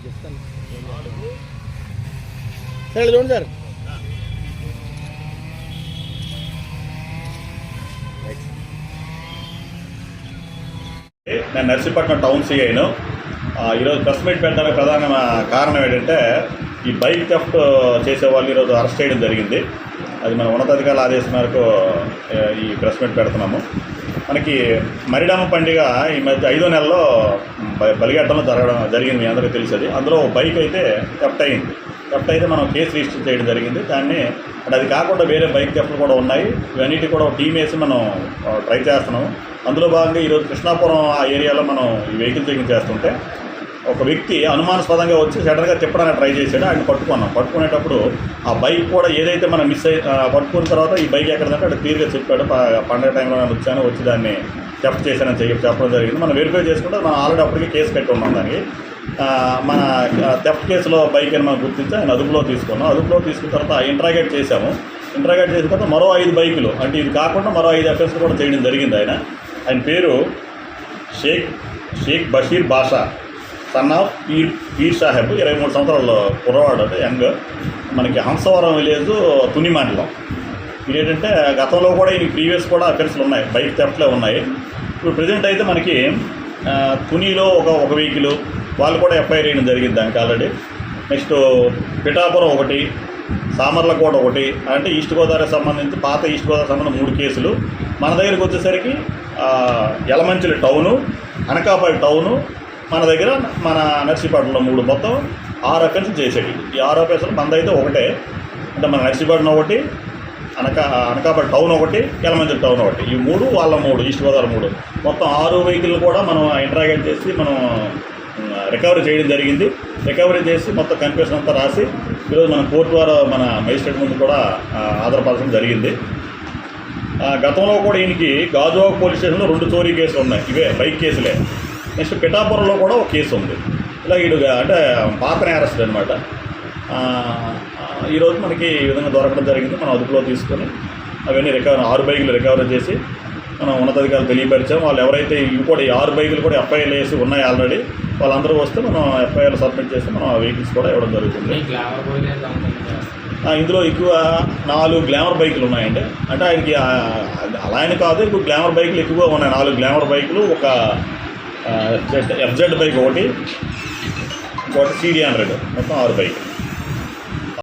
నేను చెప్తాను. సార్ చూడండి సార్. నేను నర్సీపట్నం టౌన్ సిఐను ఈరోజు ప్రెస్ మీట్ పెట్టడానికి ప్రధాన కారణం ఏంటంటే ఈ బైక్ థెఫ్ట్ చేసే వాళ్ళు ఈరోజు అరెస్ట్ చేయడం జరిగింది. అది మన ఉన్నతాధికారుల ఆదేశం మేరకు ఈ ప్రెస్ మీట్ పెడుతున్నాము. మనకి మరిడామ పండుగ ఈ మధ్య ఐదో నెలలో బలిగట్టంలో జరగడం జరిగింది మీ అందరికీ తెలిసేది. అందులో బైక్ అయితే థెఫ్ట్ అయింది. థెఫ్ట్ అయితే మనం కేసు రిజిస్టర్ చేయడం జరిగింది. దాన్ని అంటే అది కాకుండా వేరే బైక్ థెఫ్ట్లు కూడా ఉన్నాయి. ఇవన్నిటి కూడా ఒక టీం వేసి మనం ట్రై చేస్తున్నాము. అందులో భాగంగా ఈరోజు కృష్ణాపురం ఆ ఏరియాలో మనం ఈ వెహికల్ చెకింగ్ చేస్తుంటే ఒక వ్యక్తి అనుమానాస్పదంగా వచ్చి సడన్గా తిప్పడానికి ట్రై చేశాడు ఆయన పట్టుకున్నాం. పట్టుకునేటప్పుడు ఆ బైక్ కూడా ఏదైతే మనం మిస్ అయ్యి ఆ, పట్టుకున్న తర్వాత ఈ బైక్ ఎక్కడంటే అక్కడ క్లియర్గా చెప్పాడు. పండగ టైంలో నేను వచ్చాను వచ్చి దాన్ని థెఫ్ట్ చేశానని చెప్పి చెప్పడం జరిగింది. మనం వెరిఫై చేసుకుంటే మనం ఆల్రెడీ అప్పటికే కేసు పెట్టి ఉన్నాం దానికి మన థెఫ్ట్ కేసులో బైక్ అని మనం గుర్తించి ఆయన అదుపులో తీసుకున్నాం. అదుపులో తీసుకున్న తర్వాత ఇంట్రాగేట్ చేశాము. ఇంట్రాగేట్ చేసిన తర్వాత మరో ఐదు బైకులు అంటే ఇది కాకుండా మరో ఐదు ఎఫ్ఎస్ కూడా చేయడం జరిగింది ఆయన. ఆయన పేరు షేక్ షేక్ బషీర్ బాషా. సన్ ఆఫ్ పీర్ పీర్ సాహెబ్ ఇరవై మూడు సంవత్సరాలు కుర్రవాడు అంటే యంగ్. మనకి హంసవరం విలేజ్ తుని మండలం. ఏంటంటే గతంలో కూడా ఈ ప్రీవియస్ కూడా అఫెన్స్లు ఉన్నాయి బైక్ థెఫ్ట్లే ఉన్నాయి. ఇప్పుడు ప్రజెంట్ అయితే మనకి తునిలో ఒక ఒక వెహికల్ వాళ్ళు కూడా ఎఫ్ఐఆర్ వేయడం జరిగింది దానికి ఆల్రెడీ. నెక్స్ట్ పిఠాపురం ఒకటి సామర్లకోట ఒకటి అంటే ఈస్ట్ గోదావరికి సంబంధించి పాత ఈస్ట్ గోదావరి సంబంధించి మూడు కేసులు. మన దగ్గరికి వచ్చేసరికి యలమంచిలి టౌను అనకాపల్లి టౌను మన దగ్గర మన నర్సీపాటలో మూడు మొత్తం ఆరు అఫెన్స్ చేసేవి ఈ ఆరు అఫెన్స్లు మనదైతే ఒకటే. అంటే మన నర్సీపాటన ఒకటి అనకా అనకాపల్లి టౌన్ ఒకటి యలమంచిలి టౌన్ ఒకటి. ఈ మూడు వాళ్ళ మూడు ఈస్ట్ గోదావరి మూడు. మొత్తం ఆరు వెహికల్ కూడా మనం ఇంటరాగేట్ చేసి మనం రికవరీ చేయడం జరిగింది. రికవరీ చేసి మొత్తం కన్ఫ్యూషన్ అంతా రాసి ఈరోజు మన కోర్టు ద్వారా మన మెజిస్ట్రేట్ ముందు కూడా ఆ, జరిగింది. ఆ, గతంలో కూడా ఈయనకి గాజువాక పోలీస్ స్టేషన్లో రెండు చోరీ కేసులు ఉన్నాయి. ఇవే బైక్ కేసులే. నెక్స్ట్ పిఠాపురంలో కూడా ఒక కేసు ఉంది. ఇలా ఈడు అంటే పాత నేరస్తుడు అనమాట ఈరోజు మనకి ఈ విధంగా దొరకడం జరిగింది. మనం అదుపులో తీసుకొని అవన్నీ రికవర్ ఆరు బైకులు రికవరీ చేసి మనం ఉన్నతాధికారులు తెలియపరిచాం వాళ్ళు ఎవరైతే ఇవి కూడా ఈ ఆరు బైకులు కూడా ఎఫ్ఐఆర్ వేసి ఉన్నాయి ఆల్రెడీ వాళ్ళందరూ వస్తే మనం ఎఫ్ఐఆర్ సబ్మిట్ చేసి మనం ఆ వెహికల్స్ కూడా ఇవ్వడం జరుగుతుంది. ఇందులో ఎక్కువ నాలుగు గ్లామర్ బైకులు ఉన్నాయండి. అంటే ఆయనకి అలా అని కాదు ఇప్పుడు గ్లామర్ బైకులు ఎక్కువగా ఉన్నాయి. నాలుగు గ్లామర్ బైకులు ఒక ఎఫ్జెడ్ ఎఫ్జెడ్ బైక్ ఒకటి ఇంకోటి సిడి హండ్రెడ్ మొత్తం ఆరు బైకులు